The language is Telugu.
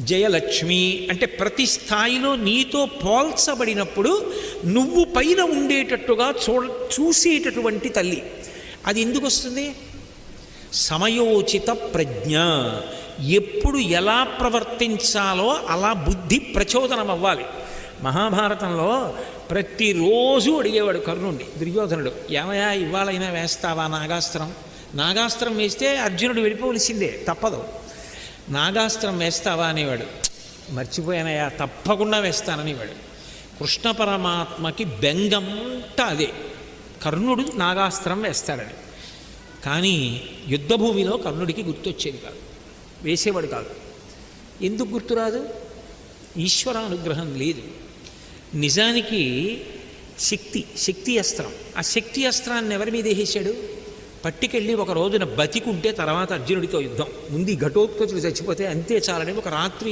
జయలక్ష్మి అంటే ప్రతి స్థాయిలో నీతో పోల్చబడినప్పుడు నువ్వు పైన ఉండేటట్టుగా చూడ చూసేటటువంటి తల్లి. అది ఎందుకు వస్తుంది? సమయోచిత ప్రజ్ఞ. ఎప్పుడు ఎలా ప్రవర్తించాలో అలా బుద్ధి ప్రచోదనం అవ్వాలి మహాభారతంలో ప్రతిరోజు అడిగేవాడు కర్ణుణ్ణి దుర్యోధనుడు. ఏమయా ఇవాళైనా వేస్తావా నాగాస్త్రం? నాగాస్త్రం వేస్తే అర్జునుడు వెళ్ళిపోవలసిందే తప్పదు. నాగాస్త్రం వేస్తావా అనేవాడు. మర్చిపోయానయా తప్పకుండా వేస్తాననేవాడు. కృష్ణ పరమాత్మకి బెంగంతా అదే. కర్ణుడు నాగాస్త్రం వేస్తాడని. కానీ యుద్ధభూమిలో కర్ణుడికి గుర్తొచ్చేది కాదు. వేసేవాడు కాదు. ఎందుకు గుర్తురాదు? ఈశ్వరానుగ్రహం లేదు. నిజానికి శక్తి శక్తి అస్త్రం. ఆ శక్తి అస్త్రాన్ని ఎవరి మీద వేసాడు పట్టుకెళ్ళి ఒక రోజున బతికుంటే తర్వాత అర్జునుడితో యుద్ధం. ముందు ఈ ఘటోత్కచుడు చచ్చిపోతే అంతే చాలని ఒక రాత్రి